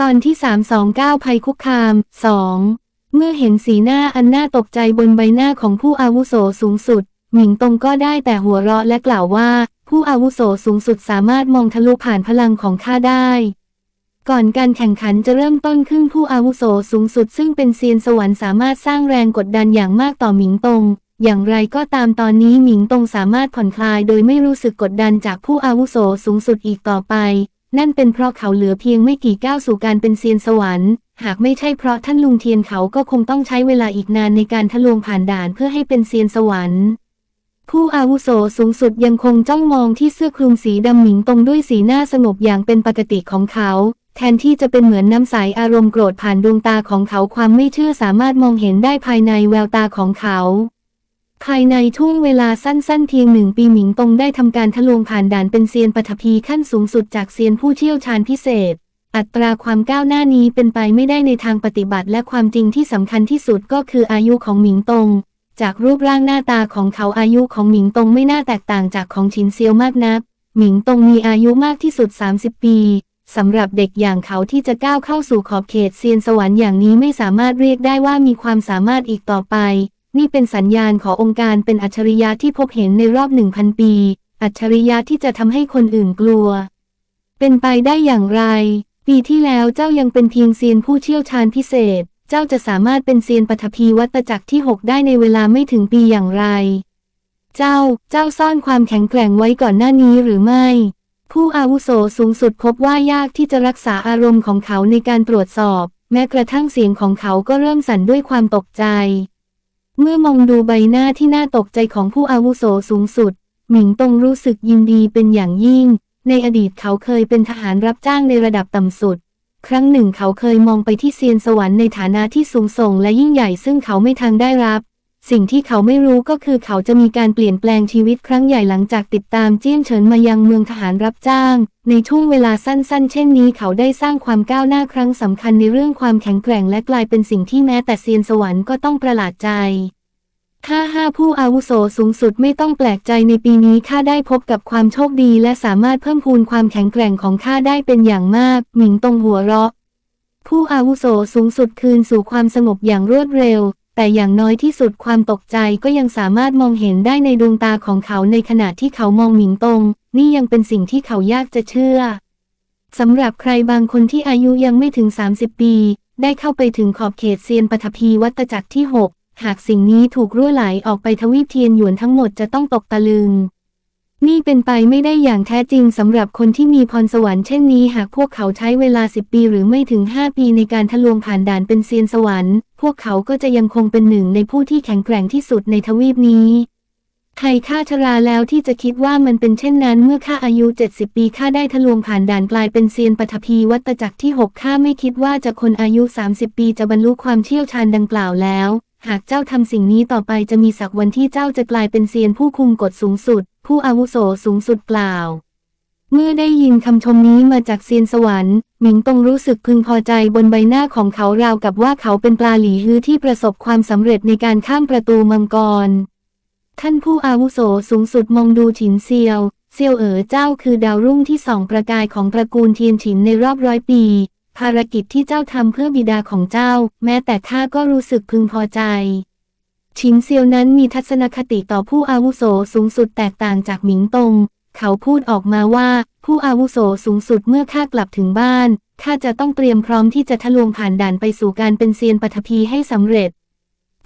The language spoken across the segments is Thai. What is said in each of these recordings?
ตอนที่ 329 ภัยคุกคาม 2 เมื่อเห็นสีหน้าอันน่าตกใจบนใบหน้าของผู้อาวุโสสูงสุด หมิงตงก็ได้แต่หัวเราะและกล่าวว่า ผู้อาวุโสสูงสุดสามารถมองทะลุผ่านพลังของข้าได้ ก่อนการแข่งขันจะเริ่มต้นขึ้นผู้อาวุโสสูงสุด ซึ่งเป็นเซียนสวรรค์สามารถสร้างแรงกดดันอย่างมากต่อหมิงตง อย่างไรก็ตามตอนนี้หมิงตงสามารถผ่อนคลาย โดยไม่รู้สึกกดดันจากผู้อาวุโสสูงสุดอีกต่อไป นั่นเป็นเพราะเขาเหลือเพียงไม่กี่ก้าวสู่การเป็นเซียนสวรรค์ หากไม่ใช่เพราะท่านลุงเทียนเขาก็คงต้องใช้เวลาอีกนานในการทะลวงผ่านด่านเพื่อให้เป็นเซียนสวรรค์ ผู้อาวุโสสูงสุดยังคงจ้องมองที่เสื้อคลุมสีดำหมิงตรงด้วยสีหน้าสงบอย่างเป็นปกติของเขา แทนที่จะเป็นเหมือนน้ำใสอารมณ์โกรธผ่านดวงตาของเขาความไม่เชื่อสามารถมองเห็นได้ภายในแววตาของเขา ภายในช่วงเวลาสั้นๆ เพียงหนึ่งปีหมิงตงได้ทำการทะลวงผ่านด่านเป็นเซียนปฐพีขั้นสูงสุดจากเซียนผู้เชี่ยวชาญพิเศษ อัตราความก้าวหน้านี้เป็นไปไม่ได้ในทางปฏิบัติและความจริงที่สำคัญที่สุดก็คืออายุของหมิงตง จากรูปร่างหน้าตาของเขาอายุของหมิงตงไม่น่าแตกต่างจากของฉินเซียวมากนัก หมิงตงมีอายุมากที่สุด 30 ปีสำหรับเด็กอย่างเขาที่จะก้าวเข้าสู่ขอบเขตเซียนสวรรค์อย่างนี้ไม่สามารถเรียกได้ว่ามีความสามารถอีกต่อไป นี่เป็นสัญญาณขององค์การเป็นอัจฉริยะที่พบเห็นในรอบหนึ่งพันปี อัจฉริยะที่จะทำให้คนอื่นกลัว เป็นไปได้อย่างไร ปีที่แล้วเจ้ายังเป็นเพียงเซียนผู้เชี่ยวชาญพิเศษ เจ้าจะสามารถเป็นเซียนปฐพีวัตจักรที่ 6 ได้ในเวลาไม่ถึงปีอย่างไร เจ้า เจ้าซ่อนความแข็งแกร่งไว้ก่อนหน้านี้หรือไม่ ผู้อาวุโสสูงสุดพบว่ายากที่จะรักษาอารมณ์ของเขาในการตรวจสอบ แม้กระทั่งเสียงของเขาก็เริ่มสั่นด้วยความตกใจ เมื่อมองดูใบหน้าที่น่าตกใจของผู้อาวุโสสูงสุด หมิงตงรู้สึกยินดีเป็นอย่างยิ่ง ในอดีตเขาเคยเป็นทหารรับจ้างในระดับต่ำสุด ครั้งหนึ่งเขาเคยมองไปที่เซียนสวรรค์ในฐานะที่สูงส่งและยิ่งใหญ่ซึ่งเขาไม่ทางได้รับ สิ่งที่เขาไม่รู้ก็คือเขาจะมีการเปลี่ยนแปลงชีวิตครั้งใหญ่หลังจากติดตามเจี้ยนเฉินมายังเมืองทหารรับจ้าง ในช่วงเวลาสั้นๆ เช่นนี้เขาได้สร้างความก้าวหน้าครั้งสำคัญในเรื่องความแข็งแกร่งและกลายเป็นสิ่งที่แม้แต่เซียนสวรรค์ก็ต้องประหลาดใจถ้าห้าผู้อาวุโสสูงสุดไม่ต้องแปลกใจในปีนี้ข้าได้พบกับความโชคดีและสามารถเพิ่มพูนความแข็งแกร่งของข้าได้เป็นอย่างมาก หมิงตงหัวเราะ ผู้อาวุโสสูงสุดคืนสู่ความสงบอย่างรวดเร็ว แต่อย่างน้อยที่สุดความตกใจก็ยังสามารถมองเห็นได้ในดวงตาของเขาในขณะที่เขามองหมิงตง นี่ยังเป็นสิ่งที่เขายากจะเชื่อสำหรับใครบางคนที่อายุยังไม่ถึง 30 ปี ได้เข้าไปถึงขอบเขตเซียนปฐพีวัตจักรที่ 6 หากสิ่งนี้ถูกรั่วไหลออกไปทวีปเทียนหยวนทั้งหมดจะต้องตกตะลึง นี่เป็นไปไม่ได้อย่างแท้จริงสำหรับคนที่มีพรสวรรค์เช่นนี้หากพวกเขาใช้เวลา 10 ปีหรือไม่ถึง 5 ปีในการทะลวงผ่านด่านเป็นเซียนสวรรค์ พวกเขาก็จะยังคงเป็นหนึ่งในผู้ที่แข็งแกร่งที่สุดในทวีปนี้ใครค่าชราแล้วที่จะคิดว่ามันเป็นเช่นนั้นเมื่อข้าอายุ 70 ปีข้าได้ทะลวงผ่านด่านกลายเป็นเซียนปฐพีวัตจักรที่ 6 ข้าไม่คิดว่าจะคนอายุ 30 ปีจะบรรลุความเชี่ยวชาญดังกล่าวแล้ว หากเจ้าทำสิ่งนี้ต่อไปจะมีสักวันที่เจ้าจะกลายเป็นเซียนผู้คุมกฎสูงสุด ผู้อาวุโสสูงสุดกล่าว เมื่อได้ยินคำชมนี้มาจากเซียนสวรรค์หมิงตงรู้สึกพึงพอใจบนใบหน้าของเขาราวกับว่าเขาเป็นปลาหลีฮื้อที่ประสบความสำเร็จในการข้ามประตูมังกร ท่านผู้อาวุโสสูงสุดมองดูฉินเซียว เซียวเอ๋อเจ้าคือดาวรุ่งที่ส่องประกายของตระกูลเทียนฉินในรอบร้อยปี ภารกิจที่เจ้าทำเพื่อบิดาของเจ้า แม้แต่ข้าก็รู้สึกพึงพอใจ ชินเซียวนั้นมีทัศนคติต่อผู้อาวุโสสูงสุดแตกต่างจากหมิงตง เขาพูดออกมาว่า ผู้อาวุโสสูงสุดเมื่อข้ากลับถึงบ้านข้าจะต้องเตรียมพร้อมที่จะทะลวงผ่านด่านไปสู่การเป็นเซียนปฐพีให้สำเร็จ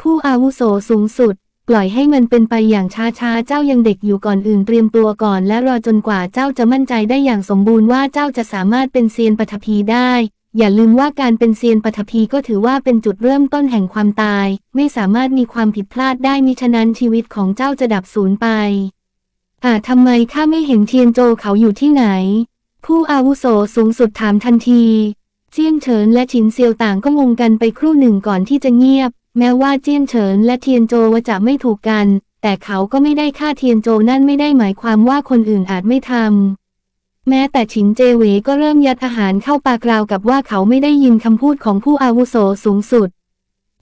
ผู้อาวุโสสูงสุด ปล่อยให้มันเป็นไปอย่างช้าๆ เจ้ายังเด็กอยู่ก่อนอื่นเตรียมตัวก่อน และรอจนกว่าเจ้าจะมั่นใจได้อย่างสมบูรณ์ว่าเจ้าจะสามารถเป็นเซียนปฐพีได้ อย่าลืมว่าการเป็นเซียนปฐพีก็ถือว่าเป็นจุดเริ่มต้นแห่งความตาย ไม่สามารถมีความผิดพลาดได้มิฉะนั้นชีวิตของเจ้าจะดับสูญไป อ่าทำไมข้าไม่เห็นเทียนโจเขาอยู่ที่ไหน ผู้อาวุโสสูงสุดถามทันที เจี้ยนเฉินและฉินเซียวต่างก็งงกันไปครู่หนึ่งก่อนที่จะเงียบ แม้ว่าเจี้ยนเฉินและเทียนโจว่าจะไม่ถูกกัน แต่เขาก็ไม่ได้ฆ่าเทียนโจนั่นไม่ได้หมายความว่าคนอื่นอาจไม่ทำ แม้แต่ฉินเจเวก็เริ่มยัดอาหารเข้าปากราวกับว่าเขาไม่ได้ยินคำพูดของผู้อาวุโสสูงสุด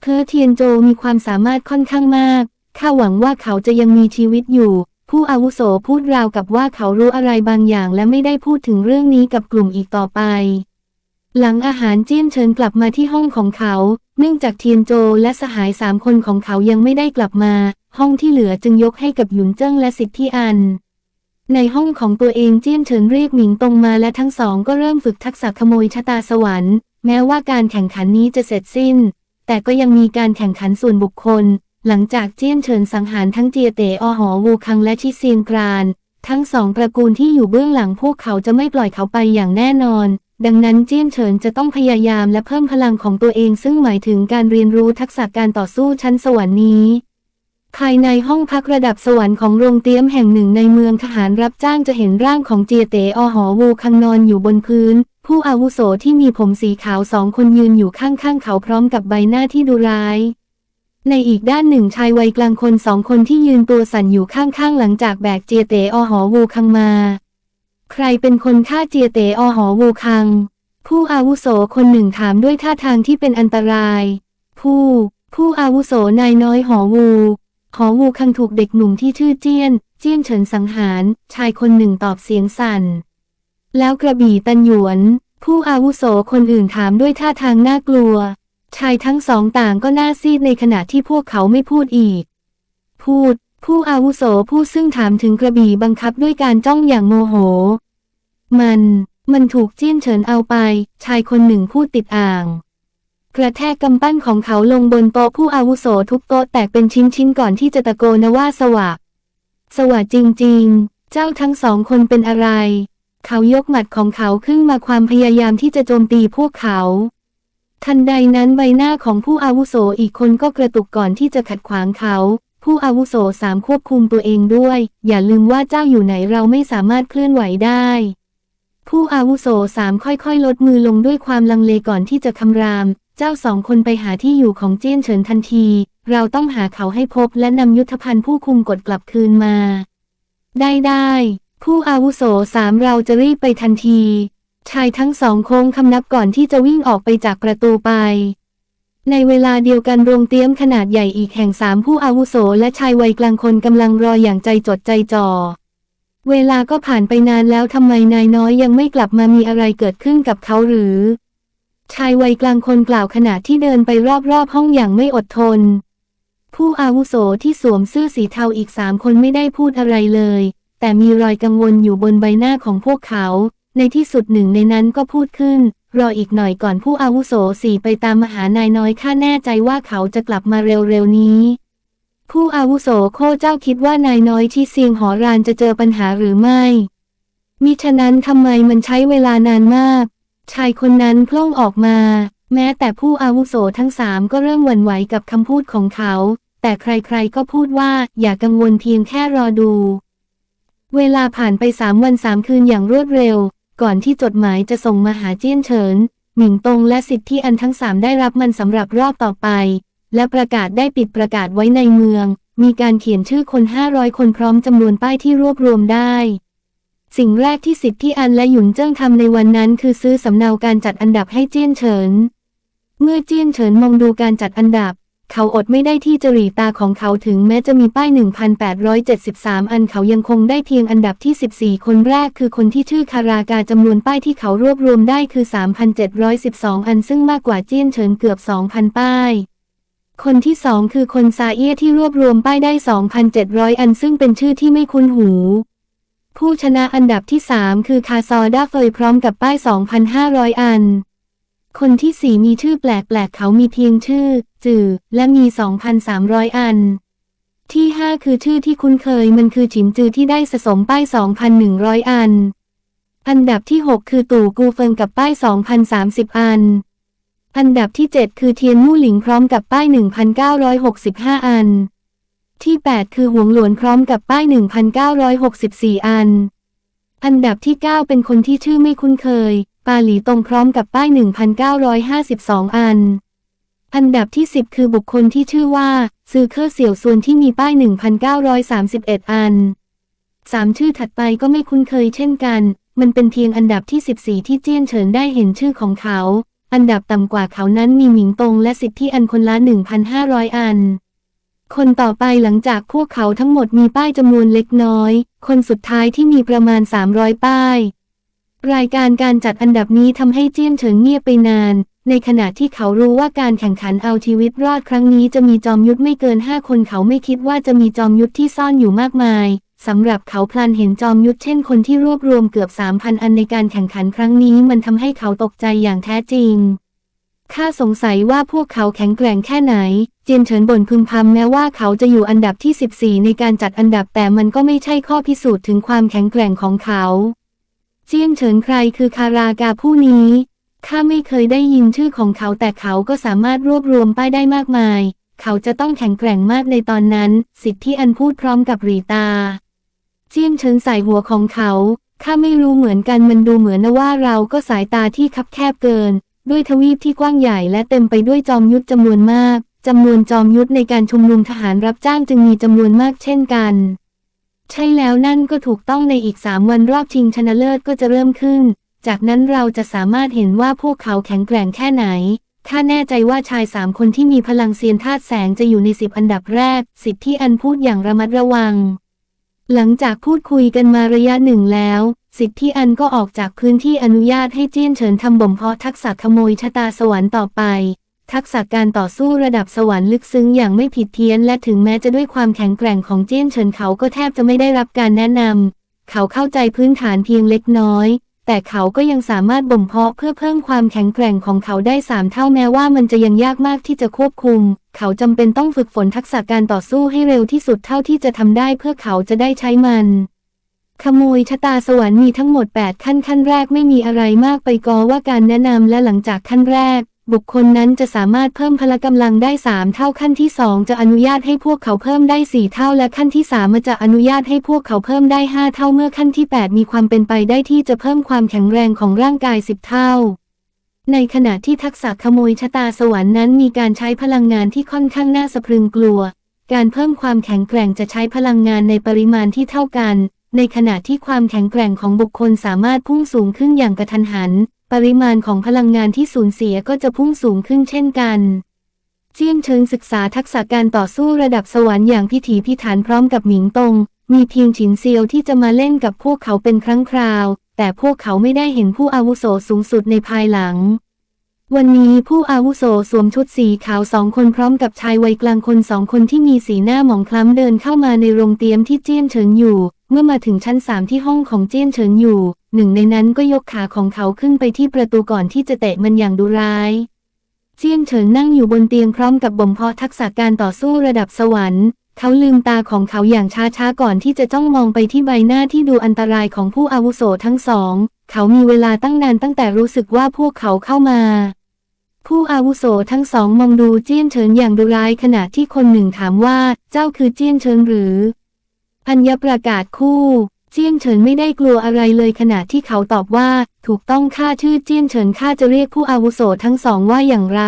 เพอเทียนโจมีความสามารถค่อนข้างมาก ข้าหวังว่าเขาจะยังมีชีวิตอยู่ ผู้อาวุโสพูดราวกับว่าเขารู้อะไรบางอย่างและไม่ได้พูดถึงเรื่องนี้กับกลุ่มอีกต่อไป หลังอาหารเจี้ยนเฉินกลับมาที่ห้องของเขา เนื่องจากเทียนโจและสหายสามคนของเขายังไม่ได้กลับมา ห้องที่เหลือจึงยกให้กับหยุนเจิ้งและสิทธิอัน ในห้องของตัวเองเจี้ยนเฉินเรียกหมิงตงมาและทั้งสองก็เริ่มฝึกทักษะขโมยชะตาสวรรค์ แม้ว่าการแข่งขันนี้จะเสร็จสิ้น แต่ก็ยังมีการแข่งขันส่วนบุคคล หลังจากเจี้ยนเฉินสังหารทั้งเจียเตอหอวูคังและชิเซียนกราน ทั้งสองตระกูลที่อยู่เบื้องหลังพวกเขาจะไม่ปล่อยเขาไปอย่างแน่นอน ดังนั้นเจี้ยนเฉินจะต้องพยายามและเพิ่มพลังของตัวเองซึ่งหมายถึงการเรียนรู้ทักษะการต่อสู้ชั้นสวรรค์นี้ ภายในห้องพักระดับสวรรค์ของโรงเตี้ยมแห่งหนึ่งในเมืองทหารรับจ้างจะเห็นร่างของเจียเตอหอวูคังนอนอยู่บนพื้น ผู้อาวุโสที่มีผมสีขาวสองคนยืนอยู่ข้างๆเขาพร้อมกับใบหน้าที่ดุร้าย ในอีกด้านหนึ่งชายวัยกลางคนสองคนที่ยืนตัวสั่นอยู่ข้างๆหลังจากแบกเจียเตอหอวูคังมา ใครเป็นคนฆ่าเจียเตอหอวูคัง ผู้อาวุโสคนหนึ่งถามด้วยท่าทางที่เป็นอันตราย ผู้ ผู้อาวุโสนายน้อยหอวู หอวูคังถูกเด็กหนุ่มที่ชื่อเจี้ยน เจี้ยนเฉินสังหาร ชายคนหนึ่งตอบเสียงสั่น แล้วกระบี่ตันหยวน ผู้อาวุโสคนอื่นถามด้วยท่าทางน่ากลัว ชายทั้งสองต่างก็หน้าซีดในขณะที่พวกเขาไม่พูดอีก พูด ผู้อาวุโสผู้ซึ่งถามถึงกระบี่บังคับด้วยการจ้องอย่างโมโห มัน มันถูกเจี้ยนเฉินเอาไป ชายคนหนึ่งพูดติดอ่าง กระแทกกำปั้นของเขาลงบนโต๊ะผู้อาวุโสทุกโต๊ะแตกเป็นชิ้นๆก่อนที่จะตะโกนว่าสวะสวะจริงๆ เจ้าทั้งสองคนเป็นอะไร เขายกหมัดของเขาขึ้นมาความพยายามที่จะโจมตีพวกเขา ทันใดนั้นใบหน้าของผู้อาวุโสอีกคนก็กระตุกก่อนที่จะขัดขวางเขา ผู้อาวุโสสามควบคุมตัวเองด้วย อย่าลืมว่าเจ้าอยู่ไหนเราไม่สามารถเคลื่อนไหวได้ผู้อาวุโสสามค่อยๆ ลดมือลงด้วยความลังเลก่อนที่จะคำราม เจ้าสองคนไปหาที่อยู่ของเจี้ยนเฉินทันที เราต้องหาเขาให้พบและนำยุทธภัณฑ์ผู้คุมกฎกลับคืนมา ได้ได้ผู้อาวุโสสามเราจะรีบไปทันที ชายทั้งสองโค้งคำนับก่อนที่จะวิ่งออกไปจากประตูไป ในเวลาเดียวกันโรงเตี้ยมขนาดใหญ่อีกแห่งสามผู้อาวุโสและชายวัยกลางคนกำลังรออย่างใจจดใจจ่อเวลาก็ผ่านไปนานแล้วทำไมนายน้อยยังไม่กลับมามีอะไรเกิดขึ้นกับเขาหรือ ชายวัยกลางคนกล่าวขณะที่เดินไปรอบๆห้องอย่างไม่อดทน ผู้อาวุโสที่สวมเสื้อสีเทาอีกสามคนไม่ได้พูดอะไรเลย แต่มีรอยกังวลอยู่บนใบหน้าของพวกเขา ในที่สุดหนึ่งในนั้นก็พูดขึ้น รออีกหน่อยก่อนผู้อาวุโสสี่ไปตามมหานายน้อยข้าแน่ใจว่าเขาจะกลับมาเร็วๆนี้ ผู้อาวุโสโคเจ้าคิดว่านายน้อยที่เซียงหอรานจะเจอปัญหาหรือไม่มิฉะนั้นทำไมมันใช้เวลานานมาก ชายคนนั้นพล่องออกมา แม้แต่ผู้อาวุโสทั้งสามก็เริ่มหวั่นไหวกับคำพูดของเขา แต่ใครๆก็พูดว่าอย่ากังวลเพียงแค่รอดู เวลาผ่านไปสามวันสามคืนอย่างรวดเร็ว ก่อนที่จดหมายจะส่งมาหาเจี้ยนเฉิน หมิงตงและสิทธิอันทั้งสามได้รับมันสำหรับรอบต่อไป และประกาศได้ปิดประกาศไว้ในเมือง มีการเขียนชื่อคน 500 คนพร้อมจำนวนป้ายที่รวบรวมได้ สิ่งแรกที่สิทธิอันและหยุนเจิ้งทำในวันนั้นคือซื้อสำเนาการจัดอันดับให้เจี้ยนเฉิน เมื่อเจี้ยนเฉินมองดูการจัดอันดับ เขาอดไม่ได้ที่จะหรีตาของเขาถึงแม้จะมีป้าย 1,873 อันเขายังคงได้เพียงอันดับที่ 14 คนแรกคือคนที่ชื่อคารากาจำนวนป้ายที่เขารวบรวมได้คือ 3,712 อันซึ่งมากกว่าเจี้ยนเฉินเกือบ 2,000 ป้ายคนที่สองคือคนซาเอียที่รวบรวมป้ายได้ 2,700 อันซึ่งเป็นชื่อที่ไม่คุ้นหู ผู้ชนะอันดับที่ 3 คือคาซอดาเฟยพร้อมกับป้าย 2,500 อัน คนที่สี่มีชื่อแปลกๆ เขามีเพียงชื่อ จื่อ และมี 2,300 อัน ที่ 5 คือชื่อที่คุ้นเคยมันคือฉิมจือที่ได้สะสมป้าย 2,100 อัน อันดับที่ 6 คือตู่กูเฟิงกับป้าย 2,030 อัน อันดับที่ 7 คือเทียนมู่หลิงพร้อมกับป้าย 1,965 อัน ที่ 8 คือหวงหลวนพร้อมกับป้าย 1,964 อัน อันดับที่ 9 เป็นคนที่ชื่อไม่คุ้นเคย ปาหลีตรงพร้อมกับป้าย 1,952 อัน อันดับที่ 10 คือบุคคลที่ชื่อว่า ซือเคอร์เสี่ยวซวนที่มีป้าย 1,931 อันสามชื่อถัดไปก็ไม่คุ้นเคยเช่นกัน มันเป็นเพียงอันดับที่ 14 ที่เจี้ยนเฉินได้เห็นชื่อของเขา อันดับต่ำกว่าเขานั้นมีหมิงตงและสิทธิอันคนละ 1,500 อัน คนต่อไปหลังจากพวกเขาทั้งหมดมีป้ายจำนวนเล็กน้อย คนสุดท้ายที่มีประมาณ 300 ป้าย รายการการจัดอันดับนี้ทำให้เจี้ยนเฉิงเงียบไปนาน ในขณะที่เขารู้ว่าการแข่งขันเอาชีวิตรอดครั้งนี้จะมีจอมยุทธไม่เกินห้าคนเขาไม่คิดว่าจะมีจอมยุทธที่ซ่อนอยู่มากมายสำหรับเขาพลันเห็นจอมยุทธเช่นคนที่รวบรวมเกือบสามพันอันในการแข่งขันครั้งนี้มันทำให้เขาตกใจอย่างแท้จริง ข้าสงสัยว่าพวกเขาแข็งแกร่งแค่ไหน เจียนเฉินบ่นพึมพำแม้ว่าเขาจะอยู่อันดับที่ 14 ในการจัดอันดับแต่มันก็ไม่ใช่ข้อพิสูจน์ถึงความแข็งแกร่งของเขา เจียงเฉินใครคือคารากาผู้นี้ข้าไม่เคยได้ยินชื่อของเขาแต่เขาก็สามารถรวบรวมป้ายได้มากมาย เขาจะต้องแข็งแกร่งมากในตอนนั้น สิทธิอันพูดพร้อมกับรีตา เจียงเฉินใส่หัวของเขาข้าไม่รู้เหมือนกันมันดูเหมือนนะว่าเราก็สายตาที่คับแคบเกิน ด้วยทวีปที่กว้างใหญ่และเต็มไปด้วยจอมยุทธจำนวนมากจำนวนจอมยุทธในการชุมนุมทหารรับจ้างจึงมีจำนวนมากเช่นกัน ใช่แล้วนั่นก็ถูกต้องในอีกสามวันรอบชิงชนะเลิศก็จะเริ่มขึ้น จากนั้นเราจะสามารถเห็นว่าพวกเขาแข็งแกร่งแค่ไหนข้าแน่ใจว่าชายสามคนที่มีพลังเซียนธาตุแสงจะอยู่ในสิบอันดับแรก สิทธิอันพูดอย่างระมัดระวัง หลังจากพูดคุยกันมาระยะหนึ่งแล้ว สิทธิอันก็ออกจากพื้นที่อนุญาตให้เจี้ยนเฉินทำบ่มเพาะทักษะขโมยชะตาสวรรค์ต่อไป ทักษะการต่อสู้ระดับสวรรค์ลึกซึ้งอย่างไม่ผิดเพี้ยน และถึงแม้จะด้วยความแข็งแกร่งของเจี้ยนเฉินเขาก็แทบจะไม่ได้รับการแนะนำเขาเข้าใจพื้นฐานเพียงเล็กน้อย แต่เขาก็ยังสามารถบ่มเพาะเพื่อเพิ่มความแข็งแกร่งของเขาได้สามเท่าแม้ว่ามันจะยังยากมากที่จะควบคุม เขาจำเป็นต้องฝึกฝนทักษะการต่อสู้ให้เร็วที่สุดเท่าที่จะทำได้เพื่อเขาจะได้ใช้มัน ขโมยชะตาสวรรค์มีทั้งหมด 8 ขั้นขั้นแรกไม่มีอะไรมากไปกอว่าการแนะนำและหลังจากขั้นแรก บุคคลนั้นจะสามารถเพิ่มพละกำลังได้ 3 เท่าขั้นที่ 2 จะอนุญาตให้พวกเขาเพิ่มได้ 4 เท่าและขั้นที่3มันจะอนุญาตให้พวกเขาเพิ่มได้ 5 เท่าเมื่อขั้นที่ 8 มีความเป็นไปได้ที่จะเพิ่มความแข็งแรงของร่างกาย 10 เท่า ในขณะที่ทักษะขโมยชะตาสวรรค์นั้นมีการใช้พลังงานที่ค่อนข้างน่าสะพรึงกลัว การเพิ่มความแข็งแกร่งจะใช้พลังงานในปริมาณที่เท่ากัน ในขณะที่ความแข็งแกร่งของบุคคลสามารถพุ่งสูงขึ้นอย่างกระทันหัน ปริมาณของพลังงานที่สูญเสียก็จะพุ่งสูงขึ้นเช่นกันเจียงเชิงศึกษาทักษะการต่อสู้ระดับสวรรค์อย่างพิถีพิถันพร้อมกับหมิงตง มีเพียงฉินเซียวที่จะมาเล่นกับพวกเขาเป็นครั้งคราว แต่พวกเขาไม่ได้เห็นผู้อาวุโสสูงสุดในภายหลัง วันนี้ผู้อาวุโสสวมชุดสีขาวสองคนพร้อมกับชายวัยกลางคนสองคนที่มีสีหน้าหมองคล้ำเดินเข้ามาในโรงเตรียมที่เจี้ยนเฉิงอยู่ เมื่อมาถึงชั้นสามที่ห้องของเจี้ยนเฉิงอยู่ หนึ่งในนั้นก็ยกขาของเขาขึ้นไปที่ประตูก่อนที่จะเตะมันอย่างดุร้าย เจี้ยนเฉิงนั่งอยู่บนเตียงพร้อมกับบ่มเพาะทักษะการต่อสู้ระดับสวรรค์เขาลืมตาของเขาอย่างช้าๆก่อนที่จะจ้องมองไปที่ใบหน้าที่ดูอันตรายของผู้อาวุโสทั้งสอง เขามีเวลาตั้งนานตั้งแต่รู้สึกว่าพวกเขาเข้ามา ผู้อาวุโสทั้งสองมองดูเจี้ยนเฉินอย่างดุร้ายขณะที่คนหนึ่งถามว่าเจ้าคือเจี้ยนเฉินหรือ อัญญประกาศคู่ เจี้ยนเฉินไม่ได้กลัวอะไรเลยขณะที่เขาตอบว่า ถูกต้องข้าชื่อเจี้ยนเฉินข้าจะเรียกผู้อาวุโสทั้งสองว่าอย่างไร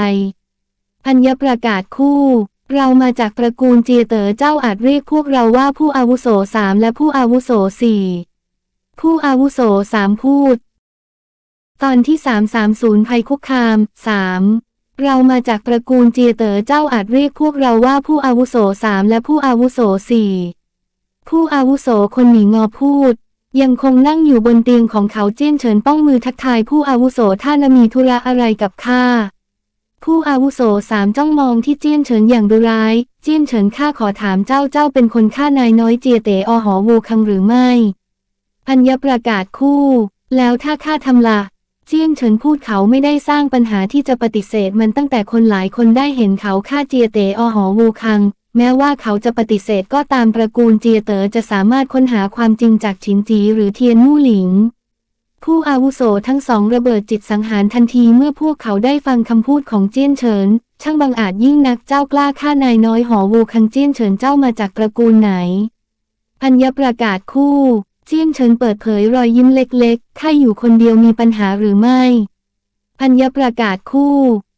อัญญประกาศคู่เรามาจากตระกูลเจียเต๋อเจ้าอาจเรียกพวกเราว่าผู้อาวุโสสามและผู้อาวุโสสี่ ผู้อาวุโสสามพูด ตอนที่ 330 ภัยคุกคาม 3. เรามาจากตระกูลเจียเต๋อเจ้าอาจเรียกพวกเราว่าผู้อาวุโสสามและผู้อาวุโสสี่ผู้อาวุโสคนหนีงอพูด ยังคงนั่งอยู่บนเตียงของเขาเจี้ยนเฉินป้องมือทักทายผู้อาวุโสท่านมีธุระอะไรกับข้าผู้อาวุโสสามจ้องมองที่เจี้ยนเฉินอย่างดุร้าย เจี้ยนเฉินข้าขอถามเจ้าเจ้าเป็นคนฆ่านายน้อยเจียเต๋อหอวูคังหรือไม่ อัญญประกาศคู่ แล้วถ้าข้าทำละ่ะเจี้ยงเฉินพูดเขาไม่ได้สร้างปัญหาที่จะปฏิเสธมันตั้งแต่คนหลายคนได้เห็นเขาฆ่าเจียเตอหอวูคัง แม้ว่าเขาจะปฏิเสธก็ตามตระกูลเจียเต๋อจะสามารถค้นหาความจริงจากฉินจีหรือเทียนมู่หลิง ผู้อาวุโสทั้งสองระเบิดจิตสังหารทันทีเมื่อพวกเขาได้ฟังคำพูดของเจี้ยนเฉิน ช่างบังอาจยิ่งนักเจ้ากล้าฆ่านายน้อยหอวูคังเจี้ยนเฉินเจ้ามาจากตระกูลไหนอัญญประกาศคู่ เจี้ยนเฉินเปิดเผยรอยยิ้มเล็กๆข้าอยู่คนเดียวมีปัญหาหรือไม่อัญญประกาศคู่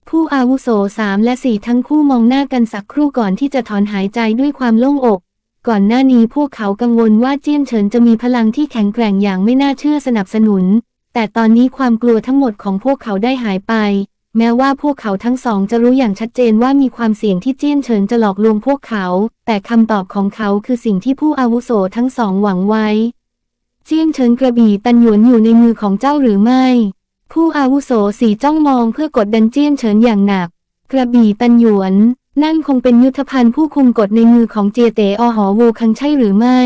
ผู้อาวุโสสามและสี่ทั้งคู่มองหน้ากันสักครู่ก่อนที่จะถอนหายใจด้วยความโล่งอก ก่อนหน้านี้พวกเขากังวลว่าเจี้ยนเฉินจะมีพลังที่แข็งแกร่งอย่างไม่น่าเชื่อสนับสนุน แต่ตอนนี้ความกลัวทั้งหมดของพวกเขาได้หายไป แม้ว่าพวกเขาทั้งสองจะรู้อย่างชัดเจนว่ามีความเสี่ยงที่เจี้ยนเฉินจะหลอกลวงพวกเขา แต่คำตอบของเขาคือสิ่งที่ผู้อาวุโสทั้งสองหวังไว้ เจี้ยงเฉินกระบี่ตันหยวนอยู่ในมือของเจ้าหรือไม่ ผู้อาวุโสสีจ้องมองเพื่อกดดันเจี้ยงเฉินอย่างหนัก กระบี่ตันหยวน นั่นคงเป็นยุทธภัณฑ์ผู้คุมกฎในมือของเจเตอหอวูคังใช่หรือไม่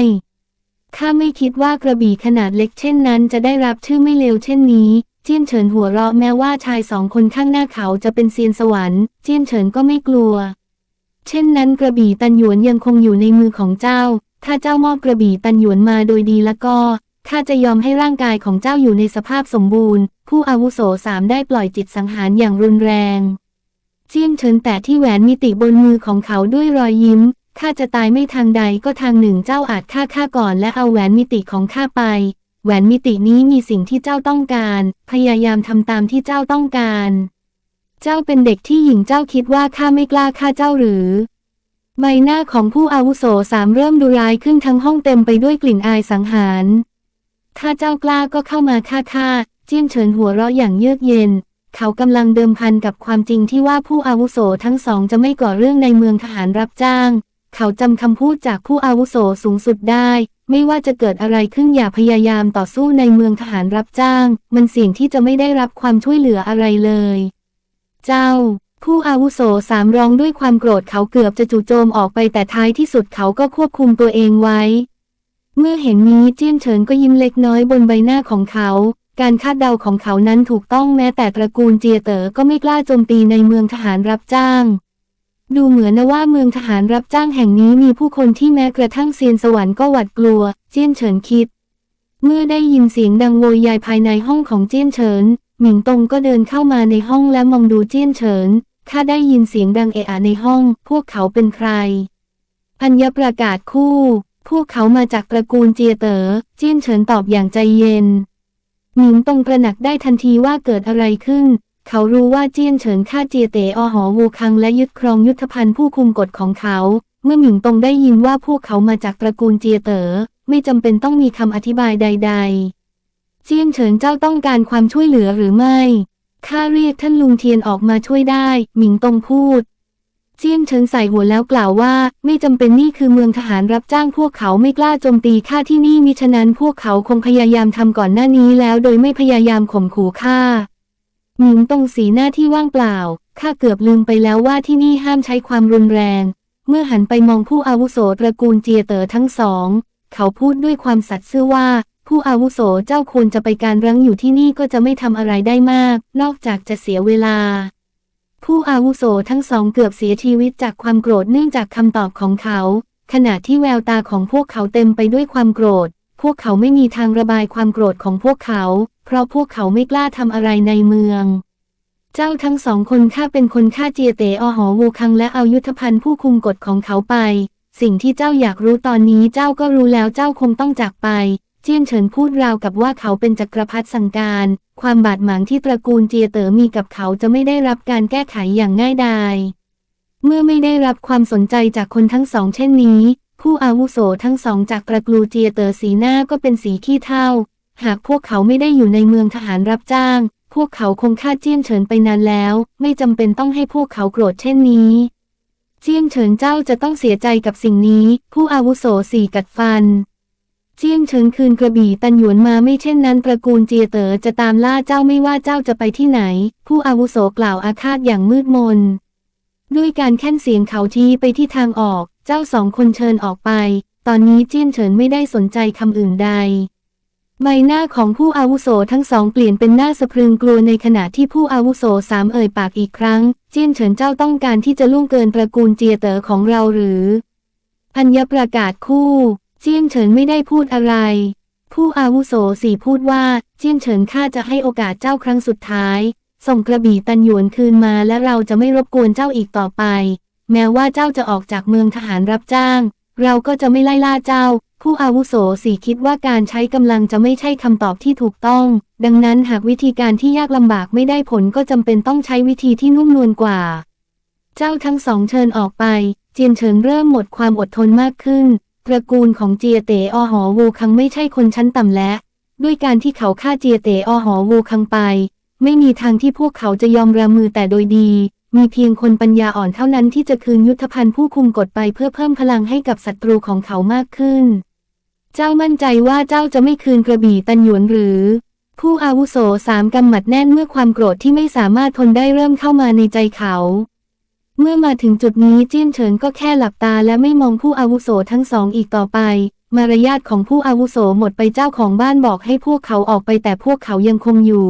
ข้าไม่คิดว่ากระบี่ขนาดเล็กเช่นนั้น จะได้รับชื่อไม่เลวเช่นนี้ เจี้ยนเฉินหัวเราะแม้ว่าชายสองคนข้างหน้าเขาจะเป็นเซียนสวรรค์ เจี้ยนเฉินก็ไม่กลัว เช่นนั้นกระบี่ตันหยวนยังคงอยู่ในมือของเจ้า ถ้าเจ้ามอบกระบี่ตันหยวนมาโดยดีแล้วก็ ข้าจะยอมให้ร่างกายของเจ้าอยู่ในสภาพสมบูรณ์ ผู้อาวุโสสามได้ปล่อยจิตสังหารอย่างรุนแรง เจียงเฉินแต่ที่แหวนมิติบนมือของเขาด้วยรอยยิ้ม ข้าจะตายไม่ทางใดก็ทางหนึ่งเจ้าอาจฆ่าข้าก่อนและเอาแหวนมิติของข้าไป แหวนมิตินี้มีสิ่งที่เจ้าต้องการ พยายามทำตามที่เจ้าต้องการ เจ้าเป็นเด็กที่หญิงเจ้าคิดว่าข้าไม่กล้าฆ่าเจ้าหรือใบหน้าของผู้อาวุโสสามเริ่มดูร้ายขึ้นทั้งห้องเต็มไปด้วยกลิ่นอายสังหาร ถ้าเจ้ากล้าก็เข้ามาฆ่าข้าเจี้ยนเฉินหัวเราะอย่างเยือกเย็น เขากำลังเดิมพันกับความจริงที่ว่าผู้อาวุโสทั้งสองจะไม่ก่อเรื่องในเมืองทหารรับจ้าง เขาจำคำพูดจากผู้อาวุโสสูงสุดได้ ไม่ว่าจะเกิดอะไรขึ้นอย่าพยายามต่อสู้ในเมืองทหารรับจ้าง มันเสี่ยงที่จะไม่ได้รับความช่วยเหลืออะไรเลย เจ้าผู้อาวุโสสามร้องด้วยความโกรธเขาเกือบจะจู่โจมออกไปแต่ท้ายที่สุดเขาก็ควบคุมตัวเองไว้ เมื่อเห็นนี้เจี้ยนเฉินก็ยิ้มเล็กน้อยบนใบหน้าของเขา การคาดเดาของเขานั้นถูกต้องแม้แต่ตระกูลเจียเต๋อก็ไม่กล้าโจมตีในเมืองทหารรับจ้าง ดูเหมือนนะว่าเมืองทหารรับจ้างแห่งนี้มีผู้คนที่แม้กระทั่งเซียนสวรรค์ก็หวาดกลัว เจี้ยนเฉินคิด เมื่อได้ยินเสียงดังโวยวายภายในห้องของเจี้ยนเฉิน หมิงตงก็เดินเข้ามาในห้องและมองดูเจี้ยนเฉินข้าได้ยินเสียงดังเอะอะในห้อง พวกเขาเป็นใครอัญญประกาศคู่ พวกเขามาจากตระกูลเจียเตอ๋อเจี้ยนเฉินตอบอย่างใจเย็น หมิงตงตระหนักได้ทันทีว่าเกิดอะไรขึ้น เขารู้ว่าเจี้ยนเฉินฆ่าเจียเต๋อหอวูคังและยึดครองยุทธภัณฑ์ผู้คุมกฎของเขา เมื่อหมิงตงได้ยินว่าพวกเขามาจากตระกูลเจียเต๋อไม่จำเป็นต้องมีคำอธิบายใด ๆ เจี้ยนเฉินเจ้าต้องการความช่วยเหลือหรือไม่ข้าเรียกท่านลุงเทียนออกมาช่วยได้ หมิงตงพูด เจียนเฉินใส่หัวแล้วกล่าวว่า ไม่จำเป็นนี่คือเมืองทหารรับจ้างพวกเขาไม่กล้าโจมตีข้าที่นี่มิฉะนั้นพวกเขาคงพยายามทำก่อนหน้านี้แล้วโดยไม่พยายามข่มขู่ข้าหมิงตงสีหน้าที่ว่างเปล่าข้าเกือบลืมไปแล้วว่าที่นี่ห้ามใช้ความรุนแรง เมื่อหันไปมองผู้อาวุโสตระกูลเจียเต๋อทั้งสอง เขาพูดด้วยความสัตย์ซื่อว่า ผู้อาวุโสเจ้าควรจะไปการรั้งอยู่ที่นี่ก็จะไม่ทำอะไรได้มาก นอกจากจะเสียเวลา ผู้อาวุโสทั้งสองเกือบเสียชีวิตจากความโกรธเนื่องจากคำตอบของเขา ขณะที่แววตาของพวกเขาเต็มไปด้วยความโกรธ พวกเขาไม่มีทางระบายความโกรธของพวกเขา เพราะพวกเขาไม่กล้าทำอะไรในเมือง เจ้าทั้งสองคนข้าเป็นคนฆ่าเจียเตอหอวูคังและเอายุทธภัณฑ์ผู้คุมกฎของเขาไป สิ่งที่เจ้าอยากรู้ตอนนี้เจ้าก็รู้แล้วเจ้าคงต้องจากไป เจียนเฉินพูดราวกับว่าเขาเป็นจักรพรรดิสั่งการ ความบาดหมางที่ตระกูลเจียเต๋อมีกับเขาจะไม่ได้รับการแก้ไขอย่างง่ายดาย เมื่อไม่ได้รับความสนใจจากคนทั้งสองเช่นนี้ ผู้อาวุโสทั้งสองจากตระกูลเจียเต๋อสีหน้าก็เป็นสีขี้เถ้าหากพวกเขาไม่ได้อยู่ในเมืองทหารรับจ้าง พวกเขาคงฆ่าเจียนเฉินไปนานแล้ว ไม่จำเป็นต้องให้พวกเขาโกรธเช่นนี้ เจียนเฉินเจ้าจะต้องเสียใจกับสิ่งนี้ ผู้อาวุโสสี่กัดฟัน เจี้ยงเฉินคืนกระบี่ตันหยวนมาไม่เช่นนั้นตระกูลเจียเต๋อจะตามล่าเจ้าไม่ว่าเจ้าจะไปที่ไหน ผู้อาวุโสกล่าวอาฆาตอย่างมืดมน ด้วยการแค่นเสียงเขาชี้ไปที่ทางออก เจ้าสองคนเชิญออกไป ตอนนี้เจี้ยนเฉินไม่ได้สนใจคำอื่นใด ใบหน้าของผู้อาวุโสทั้งสองเปลี่ยนเป็นหน้าสะพรึงกลัวในขณะที่ผู้อาวุโสสามเอ่ยปากอีกครั้ง เจี้ยนเฉินเจ้าต้องการที่จะล่วงเกินตระกูลเจียเต๋อของเราหรืออัญญประกาศคู่ เจี้ยนเฉินไม่ได้พูดอะไร ผู้อาวุโสสี่พูดว่าเจี้ยนเฉินข้าจะให้โอกาสเจ้าครั้งสุดท้าย ส่งกระบี่ตันหยวนคืนมาและเราจะไม่รบกวนเจ้าอีกต่อไป แม้ว่าเจ้าจะออกจากเมืองทหารรับจ้าง เราก็จะไม่ไล่ล่าเจ้า ผู้อาวุโสสี่คิดว่าการใช้กำลังจะไม่ใช่คำตอบที่ถูกต้อง ดังนั้นหากวิธีการที่ยากลำบากไม่ได้ผลก็จำเป็นต้องใช้วิธีที่นุ่มนวลกว่า เจ้าทั้งสองเชิญออกไป เจียนเฉินเริ่มหมดความอดทนมากขึ้น ตระกูลของเจียเตอหอวูคังไม่ใช่คนชั้นต่ำและ ด้วยการที่เขาฆ่าเจียเตอหอวูคังไป ไม่มีทางที่พวกเขาจะยอมระมือแต่โดยดี มีเพียงคนปัญญาอ่อนเท่านั้นที่จะคืนยุทธภัณฑ์ผู้คุมกฎไปเพื่อเพิ่มพลังให้กับศัตรูของเขามากขึ้น เจ้ามั่นใจว่าเจ้าจะไม่คืนกระบี่ตันหยวนหรือ ผู้อาวุโสสามกำหมัดแน่นเมื่อความโกรธที่ไม่สามารถทนได้เริ่มเข้ามาในใจเขา เมื่อมาถึงจุดนี้เจี้ยนเฉินก็แค่หลับตาและไม่มองผู้อาวุโสทั้งสองอีกต่อไป มารยาทของผู้อาวุโสหมดไปเจ้าของบ้านบอกให้พวกเขาออกไปแต่พวกเขายังคงอยู่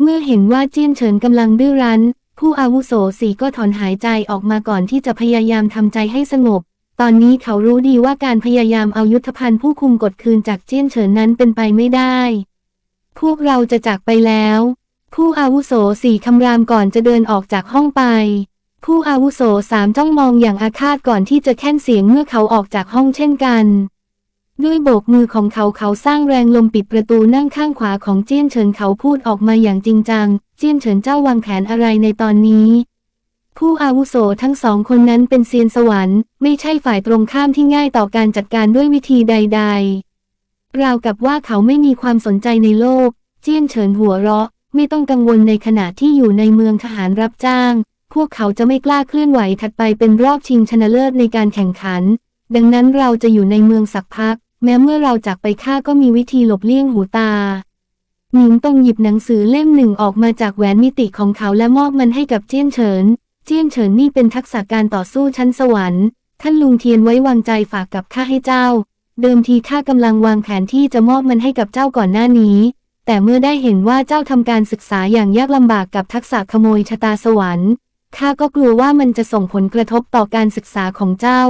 เมื่อเห็นว่าเจี้ยนเฉินกำลังดื้อรั้น ผู้อาวุโสสีก็ถอนหายใจออกมาก่อนที่จะพยายามทำใจให้สงบ ตอนนี้เขารู้ดีว่าการพยายามเอายุทธภัณฑ์ผู้คุมกดคืนจากเจี้ยนเฉินนั้นเป็นไปไม่ได้ พวกเราจะจากไปแล้ว ผู้อาวุโสสี่คำรามก่อนจะเดินออกจากห้องไป ผู้อาวุโสสามจ้องมองอย่างอาฆาตก่อนที่จะแค่นเสียงเมื่อเขาออกจากห้องเช่นกัน ด้วยโบกมือของเขาเขาสร้างแรงลมปิดประตูนั่งข้างขวาของเจี้ยนเฉินเขาพูดออกมาอย่างจริงจัง เจี้ยนเฉินเจ้าวางแผนอะไรในตอนนี้ ผู้อาวุโสทั้งสองคนนั้นเป็นเซียนสวรรค์ ไม่ใช่ฝ่ายตรงข้ามที่ง่ายต่อการจัดการด้วยวิธีใด ๆ ราวกับว่าเขาไม่มีความสนใจในโลก เจี้ยนเฉินหัวเราะ ไม่ต้องกังวลในขณะที่อยู่ในเมืองทหารรับจ้าง พวกเขาจะไม่กล้าเคลื่อนไหวถัดไปเป็นรอบชิงชนะเลิศในการแข่งขัน ดังนั้นเราจะอยู่ในเมืองสักพัก แม้เมื่อเราจากไปข้าก็มีวิธีหลบเลี่ยงหูตาหนิงตงหยิบหนังสือเล่มหนึ่งออกมาจากแหวนมิติของเขาและมอบมันให้กับเจี้ยนเฉิน เจี้ยนเฉินนี่เป็นทักษะการต่อสู้ชั้นสวรรค์ ท่านลุงเทียนไว้วางใจฝากกับข้าให้เจ้า เดิมทีข้ากำลังวางแผนที่จะมอบมันให้กับเจ้าก่อนหน้านี้ แต่เมื่อได้เห็นว่าเจ้าทำการศึกษาอย่างยากลำบากกับทักษะขโมยชะตาสวรรค์ ข้าก็กลัวว่ามันจะส่งผลกระทบต่อการศึกษาของเจ้า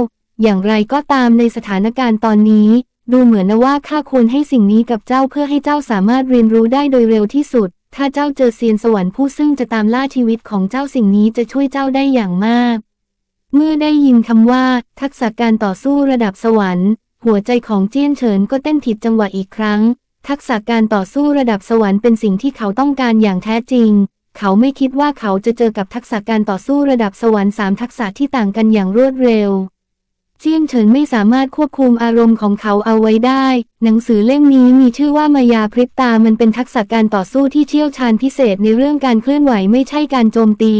อย่างไรก็ตามในสถานการณ์ตอนนี้ ดูเหมือนนะว่าข้าควรให้สิ่งนี้กับเจ้าเพื่อให้เจ้าสามารถเรียนรู้ได้โดยเร็วที่สุด ถ้าเจ้าเจอเซียนสวรรค์ผู้ซึ่งจะตามล่าชีวิตของเจ้าสิ่งนี้จะช่วยเจ้าได้อย่างมาก เมื่อได้ยินคำว่า ทักษะการต่อสู้ระดับสวรรค์ หัวใจของเจี้ยนเฉินก็เต้นผิดจังหวะอีกครั้ง ทักษะการต่อสู้ระดับสวรรค์เป็นสิ่งที่เขาต้องการอย่างแท้จริง เขาไม่คิดว่าเขาจะเจอกับทักษะการต่อสู้ระดับสวรรค์สามทักษะที่ต่างกันอย่างรวดเร็ว เจียงเฉินไม่สามารถควบคุมอารมณ์ของเขาเอาไว้ได้ หนังสือเล่มนี้มีชื่อว่ามายาพริบตามันเป็นทักษะการต่อสู้ที่เชี่ยวชาญพิเศษในเรื่องการเคลื่อนไหวไม่ใช่การโจมตี